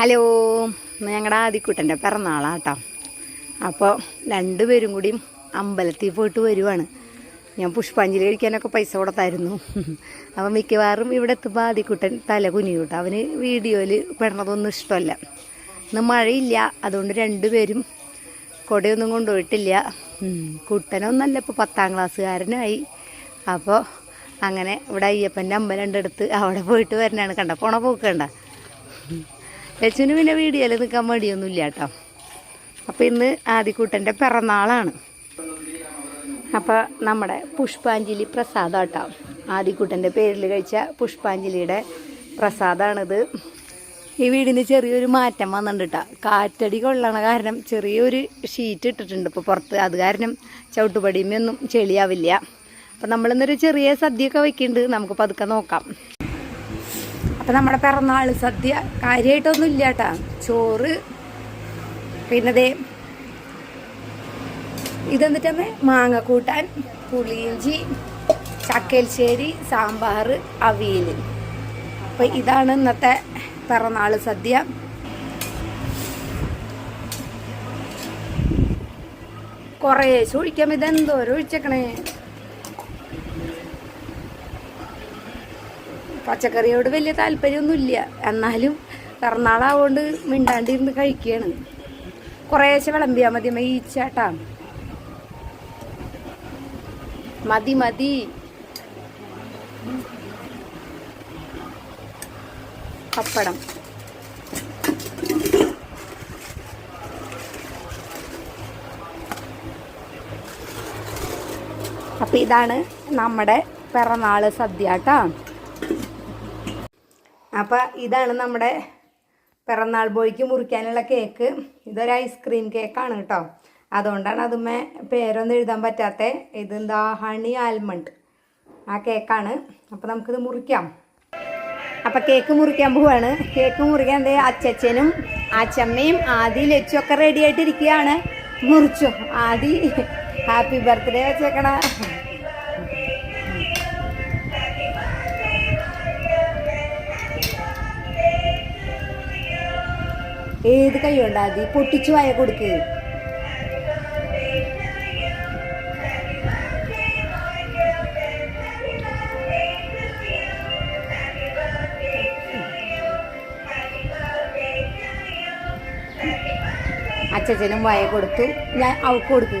Hello ഞങ്ങളുടെ ആദിക്കുട്ടന്റെ പിറന്നാളാട്ടോ അപ്പോൾ രണ്ടുപേരും കൂടിയും അമ്പലത്തിൽ പോയിട്ട് വരുവാണ്. ഞാൻ പുഷ്പാഞ്ജലി കഴിക്കാനൊക്കെ പൈസ കൊടുത്തായിരുന്നു. അപ്പോൾ മിക്കവാറും ഇവിടെ എത്തുമ്പോൾ ആദിക്കുട്ടൻ തല കുനിയൂട്ടോ അവന് വീഡിയോയിൽ പെടണതൊന്നും ഇഷ്ടമല്ല. ഇന്ന് മഴയില്ല അതുകൊണ്ട് രണ്ടുപേരും കൊടയൊന്നും കൊണ്ടുപോയിട്ടില്ല. കുട്ടനൊന്നല്ല ഇപ്പോൾ പത്താം ക്ലാസ്സുകാരനായി. അപ്പോൾ അങ്ങനെ ഇവിടെ അയ്യപ്പന്റെ അമ്പലം ഉണ്ടെടുത്ത് അവിടെ പോയിട്ട് വരണാണ്. കണ്ട പോണ പോക്ക് കണ്ട? ലച്ചുവിന് പിന്നെ വീഡിയോയിൽ നിൽക്കാൻ മടിയൊന്നുമില്ല കേട്ടോ. അപ്പോൾ ഇന്ന് ആദിക്കൂട്ടന്റെ പിറന്നാളാണ്. അപ്പോൾ നമ്മുടെ പുഷ്പാഞ്ജലി പ്രസാദം കേട്ടോ ആദിക്കൂട്ടന്റെ പേരിൽ കഴിച്ച പുഷ്പാഞ്ജലിയുടെ പ്രസാദമാണിത് ഈ വീടിന് ചെറിയൊരു മാറ്റം വന്നിട്ടുണ്ട് കേട്ടോ കാറ്റടി കൊള്ളണ കാരണം ചെറിയൊരു ഷീറ്റ് ഇട്ടിട്ടുണ്ട്. ഇപ്പോൾ പുറത്ത് അത് കാരണം ചവിട്ടുപടിയുമൊന്നും ചെളിയാവില്ല. അപ്പം നമ്മളിന്നൊരു ചെറിയ സദ്യയൊക്കെ വയ്ക്കുന്നുണ്ട് നമുക്ക് പതുക്കെ നോക്കാം. അപ്പം നമ്മുടെ പിറന്നാൾ സദ്യ കാര്യമായിട്ടൊന്നും ഇല്ല കേട്ടാ ചോറ് പിന്നെ ദേ ഇതെന്നിട്ടമ്മേ മാങ്ങ കൂട്ടാൻ പുളിയിഞ്ചി ചക്കൽശ്ശേരി സാമ്പാർ അവിയൽ. അപ്പം ഇതാണ് ഇന്നത്തെ പിറന്നാൾ സദ്യ. കുറേ ഒഴിക്കാം. ഇതെന്തോരം ഒഴിച്ചേക്കണേ? പച്ചക്കറിയോട് വലിയ താല്പര്യമൊന്നുമില്ല. എന്നാലും പിറന്നാളാവുകൊണ്ട് മിണ്ടാണ്ടിരുന്ന് കഴിക്കുകയാണ് കുറേശ്ശെ വിളമ്പിയാൽ മതി അമ്മ ഈച്ചാട്ടാ. മതി മതി. പപ്പടം. അപ്പം ഇതാണ് നമ്മുടെ പിറന്നാൾ സദ്യ കേട്ടോ. അപ്പം ഇതാണ് നമ്മുടെ പിറന്നാൾ ബോയ്ക്ക് മുറിക്കാനുള്ള കേക്ക്. ഇതൊരു ഐസ്ക്രീം കേക്കാണ് കേട്ടോ. അതുകൊണ്ടാണ് അതുമ്മേ പേരൊന്നും എഴുതാൻ പറ്റാത്ത. ഇതെന്താ ഹണി ആൽമണ്ട് ആ കേക്കാണ് അപ്പം നമുക്കിത് മുറിക്കാം. അപ്പം കേക്ക് മുറിക്കാൻ പോവാണ്. കേക്ക് മുറിക്കാൻ ദേ അച്ചച്ചനും അച്ചമ്മയും ആദി ലച്ചുമൊക്കെ റെഡി ആയിട്ടിരിക്കുകയാണ്. മുറിച്ചു? ആദി ഹാപ്പി ബർത്ത്ഡേ വെച്ചേക്കണ. ഏത് കൈ കൊണ്ടാ ആദി പൊട്ടിച്ചു വായ കൊടുക്ക്? അച്ഛനും വായ കൊടുത്തു. ഞാൻ അവൾക്ക് കൊടുക്ക്.